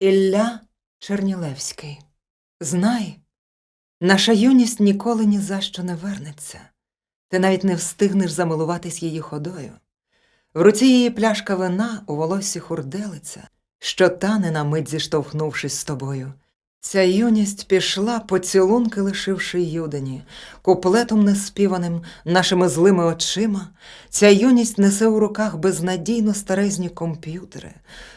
Ілля Чернілевський. Знай, наша юність ніколи ні за що не вернеться. Ти навіть не встигнеш замилуватись її ходою. В руці її пляшка вина у волосі хурделиця, що тане на мить зіштовхнувшись з тобою. Ця юність пішла, поцілунки лишивши юдені, куплетом неспіваним нашими злими очима. Ця юність несе у руках безнадійно старезні комп'ютери,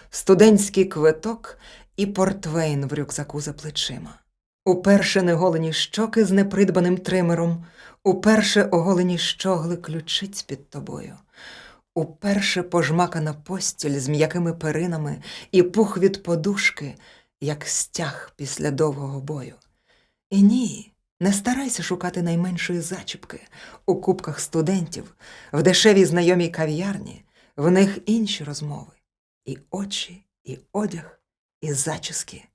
студентський квиток і портвейн в рюкзаку за плечима. Уперше неголені щоки з непридбаним тримером, уперше оголені щогли ключиць під тобою, уперше пожмакана постіль з м'якими перинами і пух від подушки, як стяг після довгого бою. І ні, не старайся шукати найменшої зачіпки у кубках студентів, в дешевій знайомій кав'ярні, в них інші розмови, і очі, і одяг, і зачіски.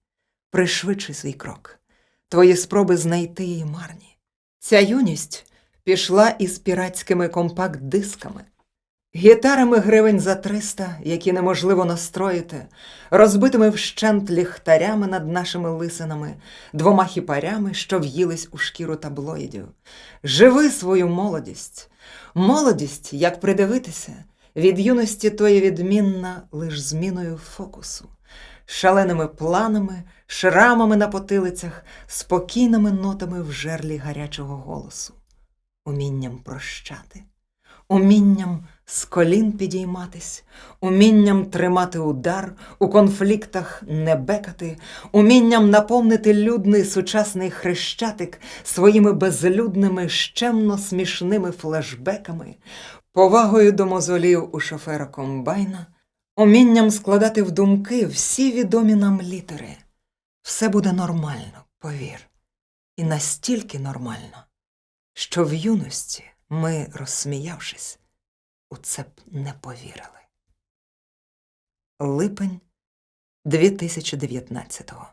Пришвидшуй свій крок. Твої спроби знайти її марні. Ця юність пішла із піратськими компакт-дисками, гітарами гривень за триста, які неможливо настроїти, розбитими вщент ліхтарями над нашими лисинами, двома хіпарями, що в'їлись у шкіру таблоїдів. Живи свою молодість. Молодість, як придивитися, від юності тої відмінна лиш зміною фокусу, шаленими планами, шрамами на потилицях, спокійними нотами в жерлі гарячого голосу, умінням прощати, умінням з колін підійматись, умінням тримати удар, у конфліктах не бекати, умінням наповнити людний сучасний хрещатик своїми безлюдними, щемно смішними флешбеками, повагою до мозолів у шофера комбайна, умінням складати в думки всі відомі нам літери. Все буде нормально, повір, і настільки нормально, що в юності ми, розсміявшись, у це б не повірили. Липень 2019-го